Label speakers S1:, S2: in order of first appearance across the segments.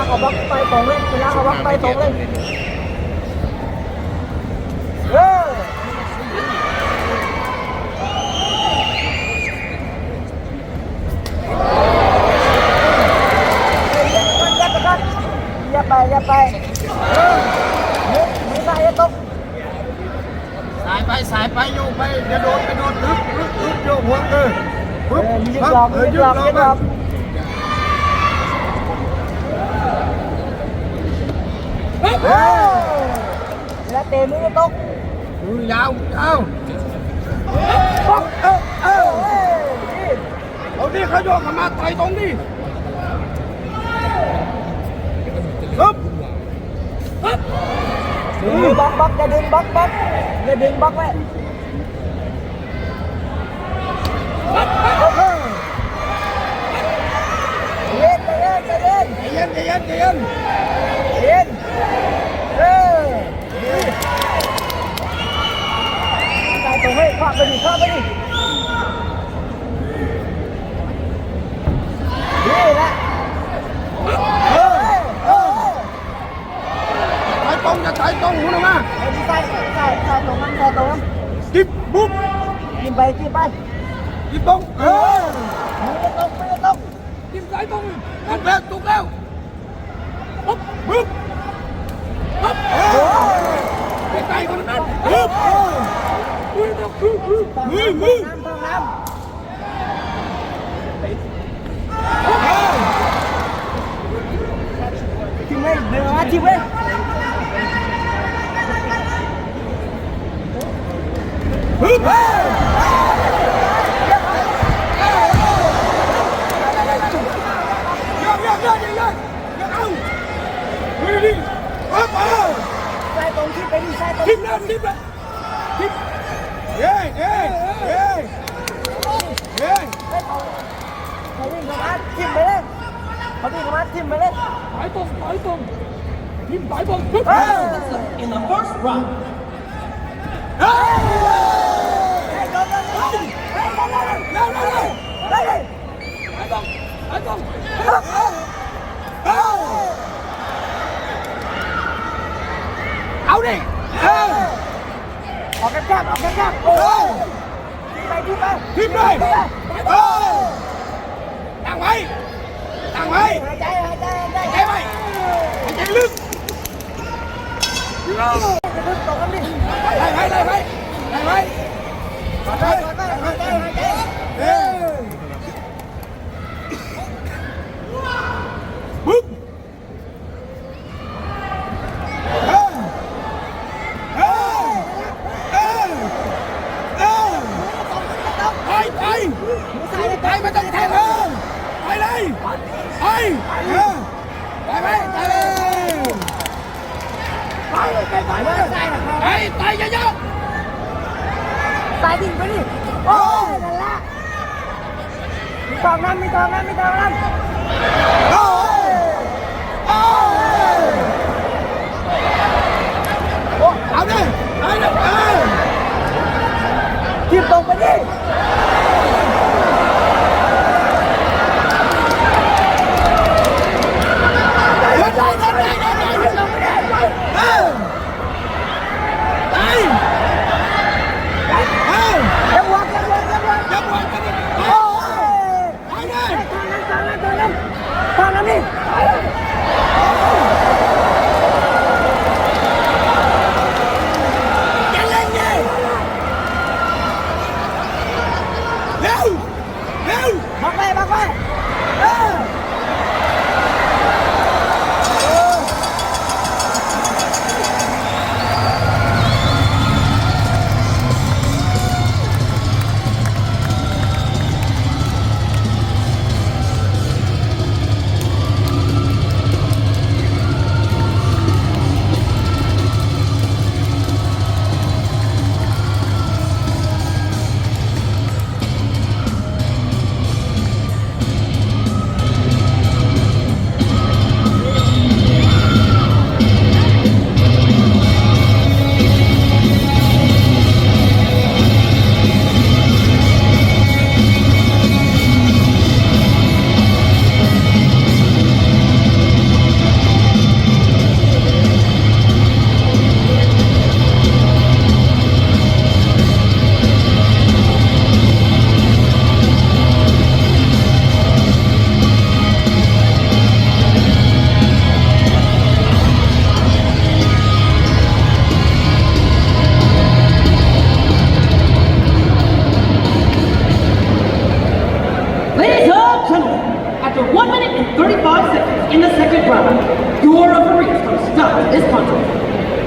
S1: าเขาบล็อกไปตรงเลยเวลาเขาบล็อกไปตรงเลยเอออย่าไปอย่าไปมือมือซ้ายอย่าตก
S2: สายไปสายไปโยกไปอย่าโดนไปโดนลึกลึกลึกโยกหัวเออ
S1: เออยึดหลอก
S2: เอ
S1: มี
S2: อ
S1: ยึดหลอกยึดหลอก
S2: เออ
S1: แล้วเตะมือตก
S2: มือยาวยาว
S1: ป๊อกเออเออ
S2: เอาดิเขาโยกเข้ามาต่อยตรงนี้ปึ๊บปึ๊บ
S1: ดึงบล็อกบล็อกอย่าดึงบล็อกบล็อกอย่าดึงบล็อกไว้เย็นใจเย็นใจเย็น
S2: ใจเย็นใจเย็นใจเย็น
S1: เย็นเออตายตรงให้คว้าไปดิคว้าไปดินี่แหละ
S2: เออ
S1: เออ
S2: สายตรงจะสายตรงหัวมา
S1: ไอ้ที่ใส่ใส่ใส่ตรงนั้นใส่ตรงนั้น
S2: จิ๊บบุ๊บ
S1: กินไปกินไป
S2: จิ๊บตรงเอ
S1: อ
S2: อ
S1: อมือตรงมือตรง
S2: จิ้มสายตรงถูกแล้วถูกแล้วปุ๊บปุ๊บ ปุ๊บเอ
S1: โอ้
S2: อไปไกลคนนั้นปุ๊บมือมือมือมือ
S1: น้ำต้องน้ยเนื้อจิ้มเลย
S2: ปุ๊บ
S1: ส่ตรงที่เป็นใส่ตรง
S2: จิ้มแล้วจิ้มแล้วจิ้มเย้เย้เย้เย้
S1: เขาวิ่งเข้ามาจิ้มไปเลยเขาวิ่งเข้ามาจิ้มไปเลย
S2: สายตรงสายตรงจิ้มสายตรงปุ๊บ
S1: เออ
S3: In the first round,
S2: เฮ้ย
S1: เฮ้ยโดนเลยเฮ้ยเฮ้ยโดนเลย
S2: เร็วเร็วเร็ว
S1: เฮ้ย
S2: สายตรงสายตรง
S1: เฮ้ย
S2: เอ้าเอาดิเออ
S1: ออกกันแก้มออกกันแก้มโอ้ยจิ้มไป จิ้มไป
S2: ทิมเลยเออตั้งไว้ตั้งไว้
S1: หายใจหายใจหายใจ
S2: ใจไว้หายใจลึก
S1: จะดึงตรงนั้
S2: ไล่ไว้ไล่ไว้ไล่ไว้
S1: หายใจหายใจหายใจหายใจ
S2: เออปึ๊บเออเออเออเออไป ไปไปไม่ต้องแทงเออไปเลยไปเออไปไปไปเลย
S1: ไปไปไปไป
S2: ไปไปเยอะ
S1: ซ้ายดิไปดิโอ้ยนั่นละมีทองนั้นมีทองนั้นมีทองนั้น
S2: โอ้ยโอ้ยโอ้เอาดิเอาดิเออ
S1: จิ้มตรงไปดิ
S2: นั้น
S1: ทางน้ำนี่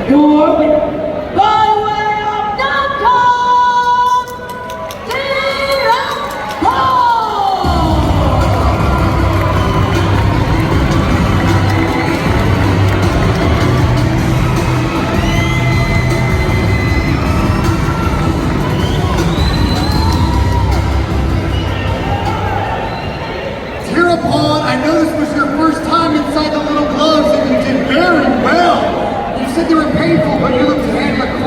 S1: Europe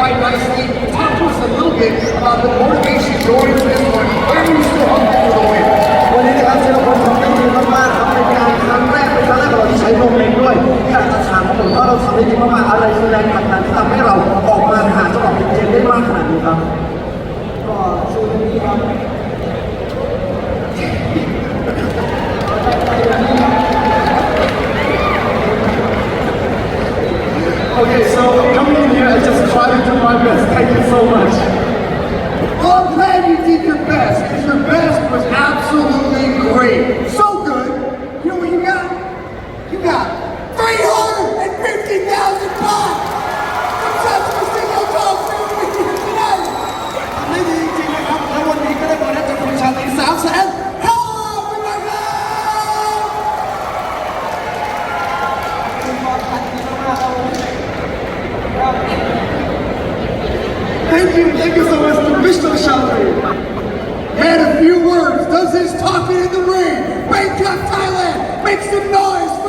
S1: handle it quite nicely. Talk to us a little bit about the motivation going into this one. Why are you so hungry for the win?
S2: วันนี้นะครับเซลล์คนทำได้ดีมากๆครับเป็นการครั้งแรกเป็นครั้งแรกของเราที่ใช้นมเองด้วยอยากจะถามผมว่าเราทำได้ดีมากๆอะไรคือแรงผลักดันที่ทำให้เราออก
S1: does his talking in the ring. Bangkok, Thailand, make some noise.